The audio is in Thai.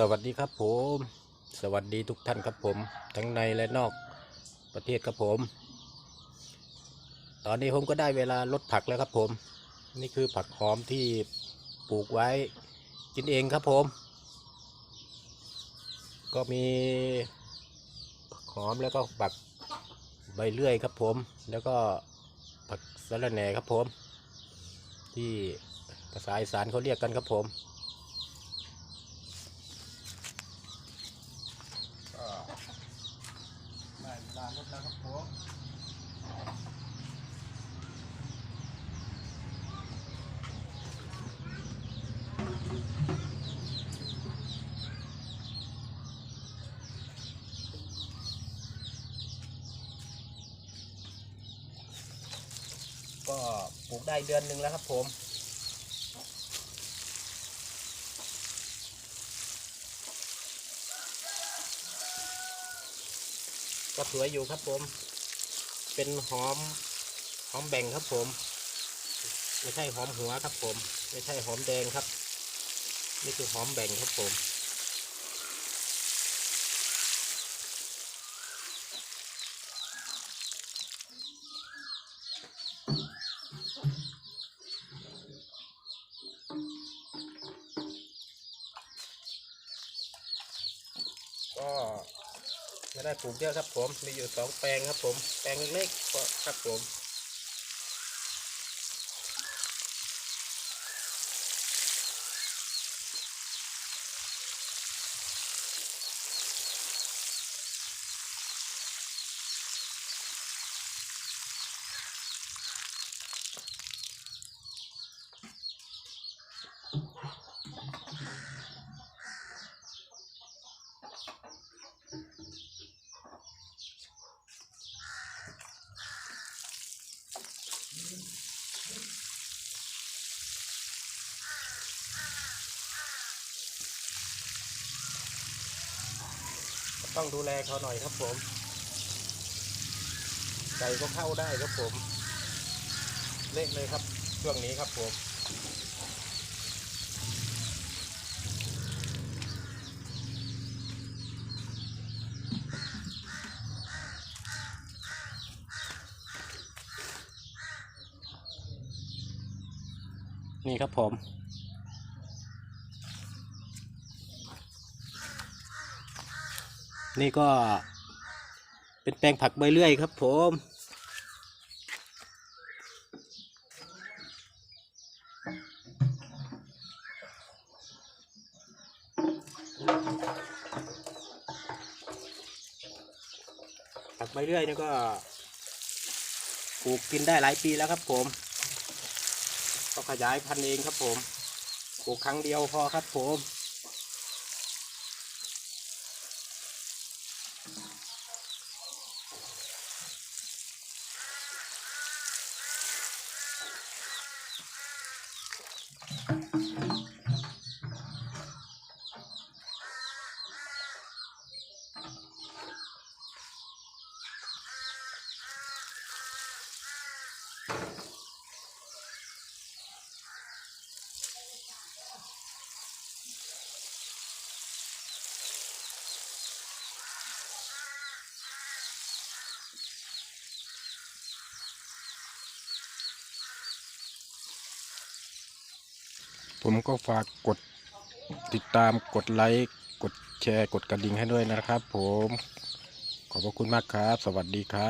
สวัสดีครับผม สวัสดีทุกท่านครับผม ทั้งในและนอกประเทศครับผม ตอนนี้ผมก็ได้เวลาลดผักแล้วครับผม นี่คือผักหอมที่ปลูกไว้กินเองครับผม ก็มีผักหอมแล้วก็ผักใบเลื่อยครับผม แล้วก็ผักสะระแหน่ครับผม ที่ภาษาอีสานเขาเรียกกันครับผม ก็ได้เวลาลดแล้วครับผม ก็ปลูกได้เดือนหนึ่งแล้วครับผมก็สวยอยู่ครับผม เป็นหอมหอมแบ่งครับผม ไม่ใช่หอมหัวครับผม ไม่ใช่หอมแดงครับ นี่คือหอมแบ่งครับผม ก็ไม่ได้ปลูกเยอะครับผม มีอยู่สองแปลงครับผม แปลงเล็กๆครับผม ต้องดูแลเขาหน่อยครับผมไก่ก็เข้าได้ครับผมเละเลยครับช่วงนี้ครับผมนี่ครับผม นี่ก็เป็นแปลงผักใบเลื่อยครับผมผักใบเลื่อยนี่ก็ปลูกกินได้หลายปีแล้วครับผม ก็ขยายพันธุ์เองครับผม ปลูกครั้งเดียวพอครับผม you ผมก็ฝากกดติดตามกดไลค์กดแชร์กดกระดิ่งให้ด้วยนะครับผม ขอบพระคุณมากครับ สวัสดีครับ